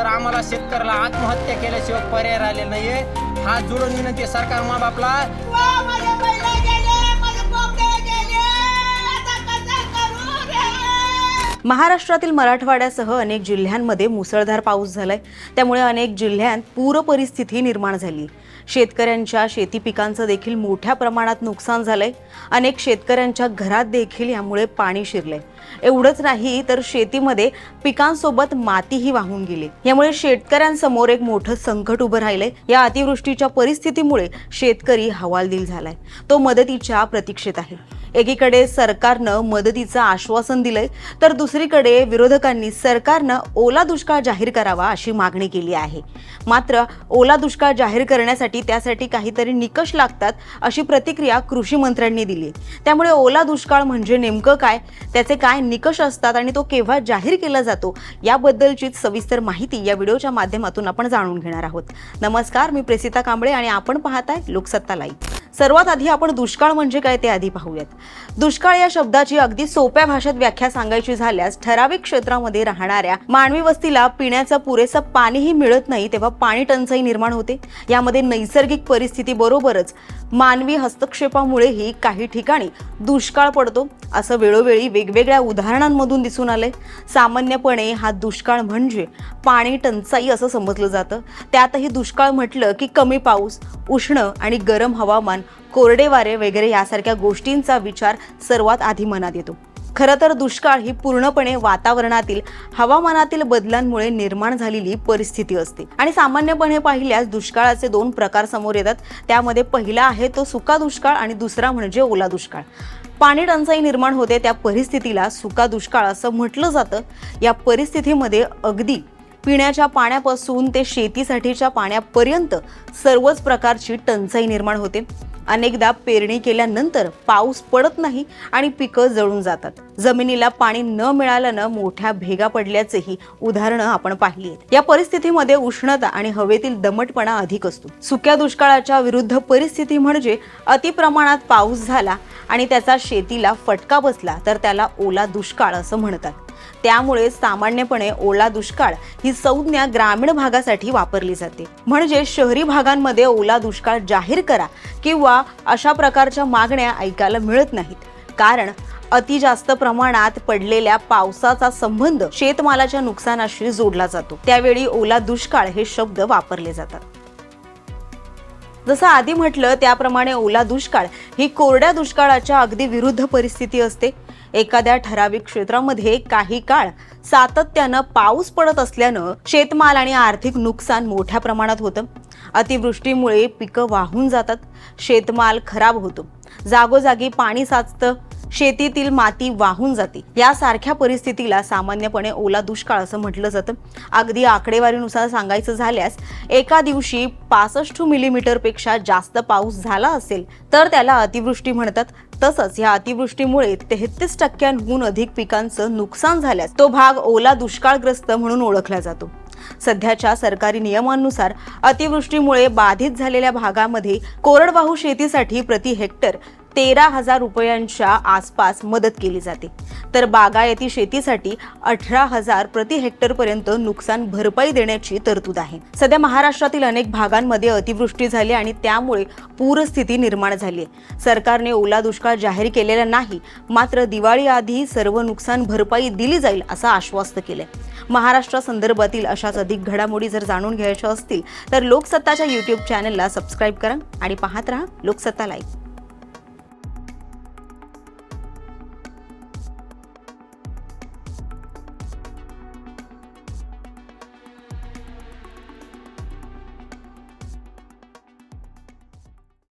तर आम्हाला शेतकऱ्याला आत्महत्या केल्याशिवाय पर्याय राहिलेला नाहीये हात जुळून विनंती सरकार मा बापला महाराष्ट्रातील मराठवाड्यासह अनेक जिल्ह्यांमध्ये मुसळधार पाऊस झालाय. त्यामुळे अनेक जिल्ह्यांत पूर परिस्थिती निर्माण झाली. शेतकऱ्यांच्या शेती पिकांचं देखील मोठ्या प्रमाणात नुकसान झालंय. अनेक शेतकऱ्यांच्या घरात देखील यामुळे पाणी शिरलंय. एवढंच नाही तर शेतीमध्ये पिकांसोबत मातीही वाहून गेली. यामुळे शेतकऱ्यांसमोर एक मोठं संकट उभं राहिलंय. या अतिवृष्टीच्या परिस्थितीमुळे शेतकरी हवालदिल झालाय. तो मदतीच्या प्रतीक्षेत आहे. एकीकडे सरकारनं मदतीचं आश्वासन दिलंय तर दुसरीकडे विरोधकांनी सरकारनं ओला दुष्काळ जाहीर करावा अशी मागणी केली आहे. मात्र ओला दुष्काळ जाहीर करण्यासाठी की त्यासाठी काहीतरी निकष लागतात अशी प्रतिक्रिया कृषी मंत्र्यांनी दिली. आहे. त्यामुळे ओला दुष्काळ म्हणजे नेमकं काय? त्याचे काय निकष असतात आणि तो केव्हा जाहीर केला जातो? याबद्दलचीच सविस्तर माहिती या व्हिडिओच्या माध्यमातून आपण जाणून घेणार आहोत. नमस्कार मी प्रेसिता कांबळे आणि आपण पाहताय लोकसत्ता लाईव्ह. सर्वात आधी आपण दुष्काळ म्हणजे काय ते आधी पाहूयात. दुष्काळ या शब्दाची अगदी सोप्या भाषेत व्याख्या सांगायची झाल्यास ठराविक क्षेत्रामध्ये राहणाऱ्या मानवी वस्तीला पिण्याचं पुरेसं पाणीही मिळत नाही तेव्हा पाणी टंचाई निर्माण होते. यामध्ये नैसर्गिक परिस्थिती बरोबरच मानवी हस्तक्षेपामुळेही काही ठिकाणी दुष्काळ पडतो असं वेळोवेळी वेगवेगळ्या उदाहरणांमधून दिसून आलंय. सामान्यपणे हा दुष्काळ म्हणजे पाणी टंचाई असं समजलं जातं. त्यातही दुष्काळ म्हटलं की कमी पाऊस उष्ण आणि गरम हवामान कोरडे वारे वगैरे यासारख्या गोष्टींचा विचार सर्वात आधी मनात येतो. खरं तर दुष्काळ ही पूर्णपणे वातावरणातील हवामानातील बदलांमुळे निर्माण झालेली परिस्थिती असते. आणि सामान्यपणे पाहिल्यास दुष्काळाचे दोन प्रकार समोर येतात. त्यामध्ये पहिला आहे तो सुका दुष्काळ आणि दुसरा म्हणजे ओला दुष्काळ. पाणी टंचाई निर्माण होते त्या परिस्थितीला सुका दुष्काळ असं म्हटलं जातं. या परिस्थितीमध्ये अगदी पिण्याच्या पाण्यापासून ते शेतीसाठीच्या पाण्यापर्यंत सर्वच प्रकारची टंचाई निर्माण होते. अनेकदा पेरणी केल्यानंतर पाऊस पडत नाही आणि पिकं जळून जातात. जमिनीला पाणी न मिळाल्यानं मोठ्या भेगा पडल्याचेही उदाहरणं आपण पाहिली आहेत. या परिस्थितीमध्ये उष्णता आणि हवेतील दमटपणा अधिक असतो. सुक्या दुष्काळाच्या विरुद्ध परिस्थिती म्हणजे अतिप्रमाणात पाऊस झाला आणि त्याचा शेतीला फटका बसला तर त्याला ओला दुष्काळ असं म्हणतात. त्यामुळे सामान्यपणे ओला दुष्काळ ही संज्ञा ग्रामीण भागासाठी वापरली जाते. म्हणजे शहरी भागांमध्ये ओला दुष्काळ जाहीर करा किंवा अशा प्रकारच्या मागण्या ऐकायला मिळत नाहीत. कारण अति जास्त प्रमाणात पडलेल्या पावसाचा संबंध शेतमालाच्या नुकसानाशी जोडला जातो. त्यावेळी ओला दुष्काळ हे शब्द वापरले जातात. जसं आधी म्हटलं त्याप्रमाणे ओला दुष्काळ ही कोरड्या दुष्काळाच्या अगदी विरुद्ध परिस्थिती असते. एखाद्या ठराविक क्षेत्रामध्ये काही काळ सातत्यानं पाऊस पडत असल्यानं शेतमाल आणि आर्थिक नुकसान मोठ्या प्रमाणात होतं. अतिवृष्टीमुळे पिकं वाहून जातात. शेतमाल खराब होतो. जागोजागी पाणी साचतं. शेतीतील माती वाहून जाते. यासारख्या परिस्थितीला सामान्यपणे ओला दुष्काळ असं म्हटलं जातं. अगदी आकडेवारीनुसार सांगायचं झाल्यास एका दिवशी पासष्ट मिलीमीटरपेक्षा जास्त पाऊस झाला असेल तर त्याला अतिवृष्टी म्हणतात. तसंच या अतिवृष्टीमुळे तेहतीस टक्क्यांहून अधिक पिकांचं नुकसान झाल्यास तो भाग ओला दुष्काळग्रस्त म्हणून ओळखला जातो. सध्याच्या सरकारी नियमांनुसार अतिवृष्टीमुळे बाधित झालेल्या भागामध्ये कोरडवाहू शेतीसाठी प्रति हेक्टर तेरा हजार रुपयांच्या आसपास मदत केली जाते. तर बागायती शेतीसाठी अठरा हजार प्रति हेक्टरपर्यंत नुकसान भरपाई देण्याची तरतूद आहे. सध्या महाराष्ट्रातील अनेक भागांमध्ये अतिवृष्टी झाली आणि त्यामुळे पूरस्थिती निर्माण झाली आहे. सरकारने ओला दुष्काळ जाहीर केलेला नाही मात्र दिवाळी आधी सर्व नुकसान भरपाई दिली जाईल असं आश्वस्त केलंय. महाराष्ट्रासंदर्भातील अशाच अधिक घडामोडी जर जाणून घ्यायच्या असतील तर लोकसत्ताच्या यूट्यूब चॅनलला सबस्क्राईब करा आणि पाहत राहा लोकसत्ता लाईव्ह